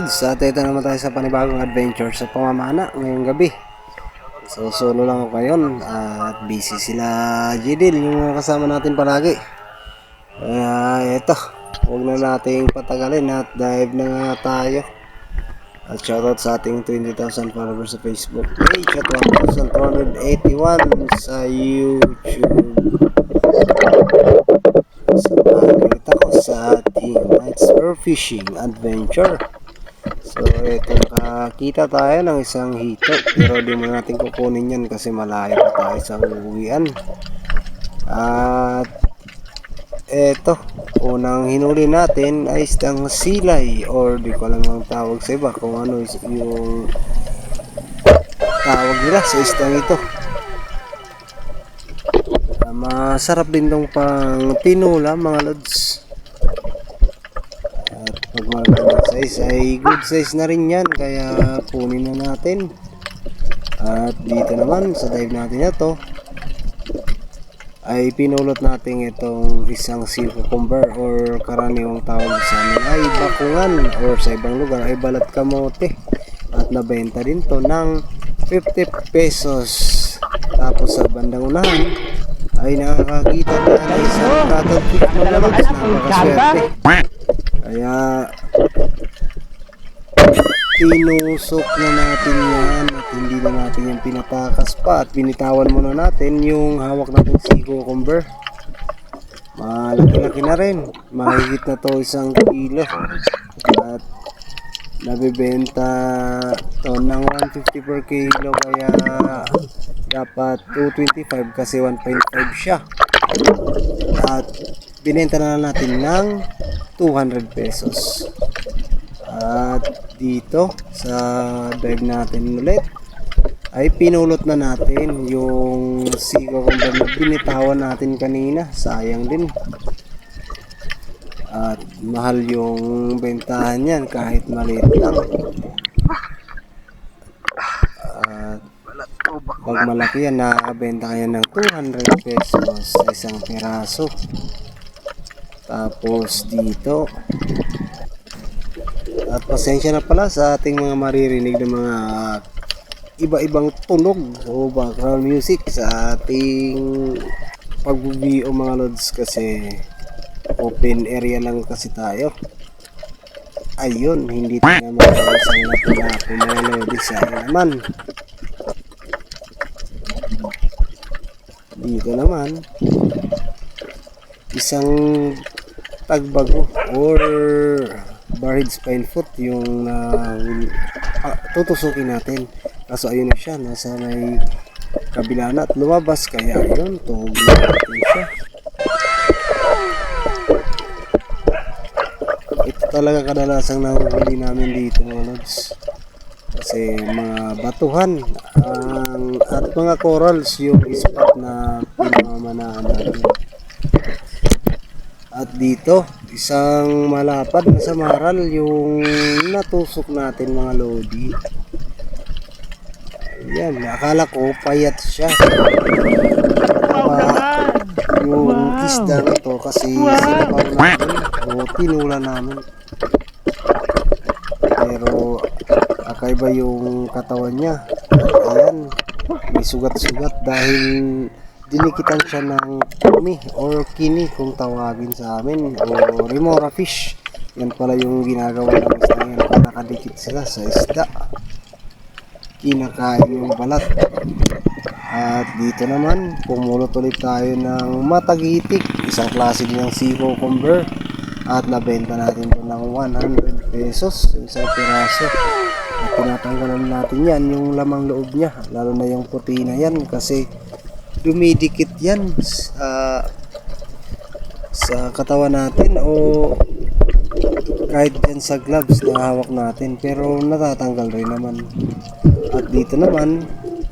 lods. At ito naman tayo sa panibagong adventure sa pamamana ngayong gabi. So solo lang ako ngayon at busy sila Jidil yung mga kasama natin palagi. Kaya ito, huwag na nating patagalin at dive na nga tayo. At shoutout sa ating 20,000 followers sa Facebook page at 1,281 sa YouTube. Samahan ako sa ating night spear fishing adventure. So, ito nakakita tayo ng isang hito. Pero di mo natin kukunin yan kasi malayo pa tayo sa uwian. At eto, unang hinuli natin ay isang silay or di ko lang ang tawag sa iba kung ano yung tawag nila sa isdang ito. Ah, masarap din tong pang tinula mga lods. At pag size. Ay good size na rin yan. Kaya kunin na natin. At dito naman sa dive natin na to ay pinulot natin itong isang sea cucumber or karaniwang tawag sa amin ay bakungan or sa ibang lugar ay balat kamote. At nabenta din to ng 50 pesos. Tapos sa bandang unahan ay nakakakita tayo ng isang cuttlefish mga lods napakaswerte. Kaya tinusok na natin yan at hindi na natin yan pinatakas pa at binitawan muna natin yung hawak natin si cucumber. Malaki-laki na rin. Mahigit na to isang kilo. At nabibenta to ng 150 per kilo kaya dapat 225 kasi 1.5 siya. At binenta na natin ng 200 pesos. At dito sa dive natin ulit ay pinulot na natin yung sigo kung na binitawan natin kanina. Sayang din. At mahal yung bentahan yan kahit maliit lang. At pag malaki yan nakabenta kaya ng 200 pesos sa isang piraso. Tapos dito at pasensya na pala sa ating mga maririnig ng mga iba-ibang tunog o background music sa ating o mga lods kasi open area lang kasi tayo. Ayun, hindi tayo mga isang napu-napu mga lods sa naman. Dito naman, isang tagbago or barred spine foot yung uh, tutusukin natin. Kaso ayun na siya nasa may kabila na at lumabas kaya yun tuhog na natin siya. Ito talaga kadalasang nahuhuli namin dito mga lods. Kasi mga batuhan ang at mga corals yung spot na pinamamanaan natin. At dito, isang malapad na samaral yung natusok natin mga lodi. Yan, akala ko payat siya. Tama yung isda ito kasi sinabaw namin o tinula namin. Pero kakaiba yung katawan niya. Ayan, may sugat-sugat dahil dinikitan siya ng kumi or kini kung tawagin sa amin o remora fish. Yan pala yung ginagawa ng isda yan nakadikit sila sa isda. Kinakain yung balat. At dito naman pumulot ulit tayo ng matagitik isang klase din ng sea cucumber. At nabenta natin to ng 100 pesos isang piraso. At tinatanggalan natin yan yung lamang loob niya lalo na yung puti na yan kasi dumidikit yan sa sa katawan natin o kahit dyan sa gloves na hawak natin. Pero natatanggal rin naman. At dito naman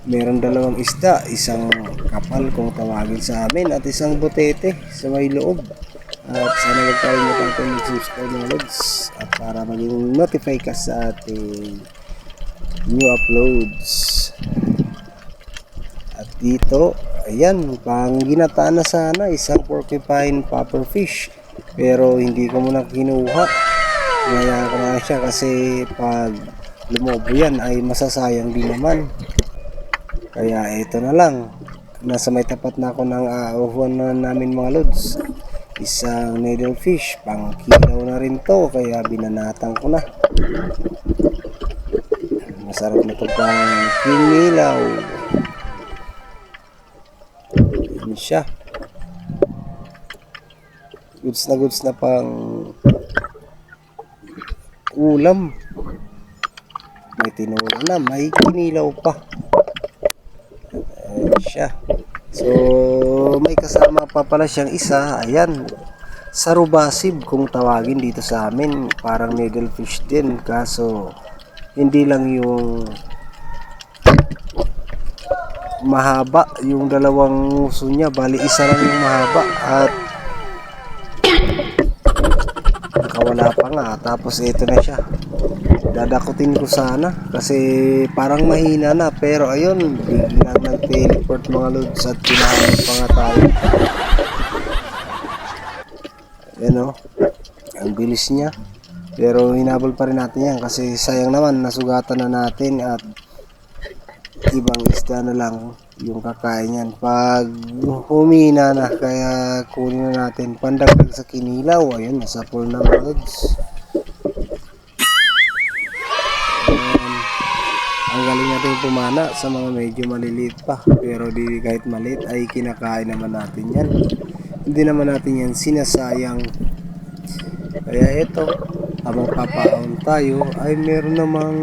meron dalawang isda. Isang kapal kung tawagin sa amin at isang butete sa may loob. At sana huwag tayo matapang mag-subscribe mga lods. At para maging notify ka sa ating new uploads. At dito ayan pang ginataan na sana isang porcupine puffer fish pero hindi ko muna kinuha Hinayaan ko na siya kasi pag lumobo yan ay masasayang din naman. Kaya ito na lang. Nasa may tapat na ako ng auhuan na namin mga lods. Isang needlefish, pang kilaw na rin to, kaya binanatan ko na. Masarap na ito pang kinilaw. Siya. Goods na goods na pang ulam. May tinuro na, may kinilaw pa. Ayan siya. So, may kasama pa pala siyang isa. Ayan. Sarubasib kung tawagin dito sa amin. Parang needlefish din. Kaso, hindi lang yung mahaba. Yung dalawang uso niya. Bali, isa lang yung mahaba. At nakawala pa nga. Tapos, ito na siya dadakutin ko sana kasi parang mahina na pero ayun bigla nag teleport mga lods at kinain pa nga tayo yan o ang bilis niya pero hinabol pa rin natin yan kasi sayang naman nasugatan na natin at ibang isda na lang yung kakain yan pag humina na kaya kunin na natin. Pandagdag sa kinilaw. Ayun nasa pool na mga lods ang galing natin pumana sa mga medyo maliliit pa. Pero di kahit maliit ay kinakain naman natin yan. Hindi naman natin yan sinasayang. Kaya ito habang papaon tayo ay meron namang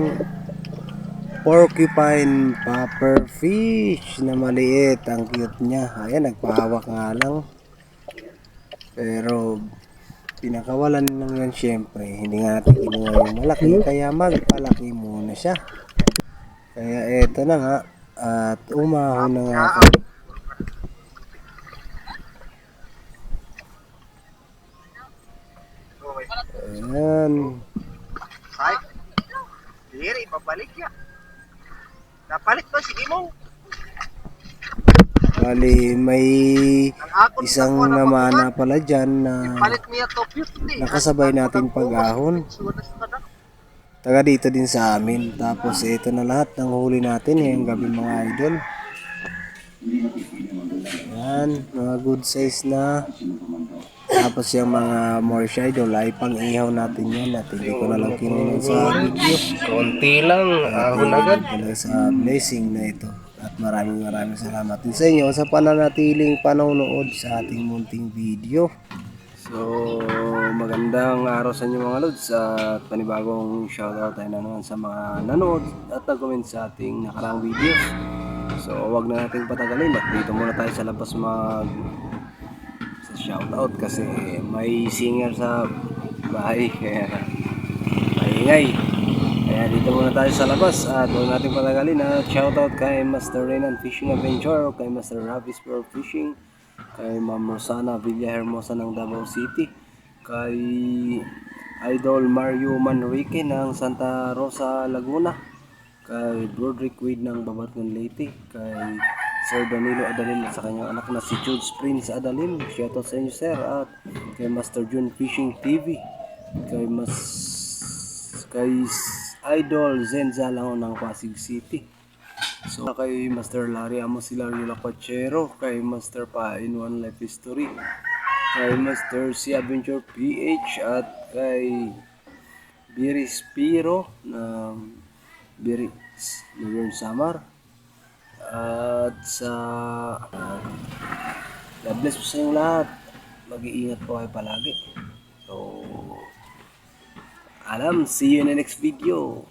porcupine popper fish na maliit. Ang cute niya. Ayan nagpahawak nga lang. Pero pinakawalan lang yan syempre. Hindi nga natin kinuha yung malaki. Kaya magpalaki muna siya. Kaya eto na nga. At umahon na nga kami. Ayan. Ay, diri, babalik ya. Napalit to, sige mo. Bali, may isang namana pala dyan na Palit niya to, 50. nakasabay natin pag-ahon. Taga dito din sa amin. Tapos ito na lahat ng huli natin ngayong gabi mga idol. Yan, mga good size na. Tapos yung mga more shy idol ay pang ihaw natin yan at hindi ko na lang kinunan sa video. Konti lang, ahon agad. Sa blessing na ito. At maraming maraming salamat din sa inyo sa pananatiling panonood sa ating munting video. So, magandang araw sa inyo mga lods at panibagong shoutout tayo na naman sa mga nanood at nag-comment sa ating nakaraang videos. So, wag na nating patagalin at dito muna tayo sa labas mag sa shoutout kasi may singer sa bahay kaya maingay. Kaya dito muna tayo sa labas at huwag natin patagalin at shoutout kay Master Renan Fishing Adventure, kay Master Ravis Pro Fishing, kay Ma'am Rosana Villahermosa ng Davao City, kay Idol Mario Manrique ng Santa Rosa, Laguna, kay Broderick Wade ng Babatgon Leyte, kay Sir Danilo Adalin at sa kanyang anak na si Jules Prince Adalin. Shoutout sa inyo sir at kay Master June Fishing TV, kay Mas kay Idol Zenza Langon ng Pasig City. So, kay Master Larry Amos Hilario Lapachero, kay Master Pa in One Life History, kay Master C Adventure PH, at kay Biri Spiro na Biri Laverne Samar. At sa uh, God bless po sa inyong lahat. Mag-iingat po kayo palagi. So, alam, see you in the next video.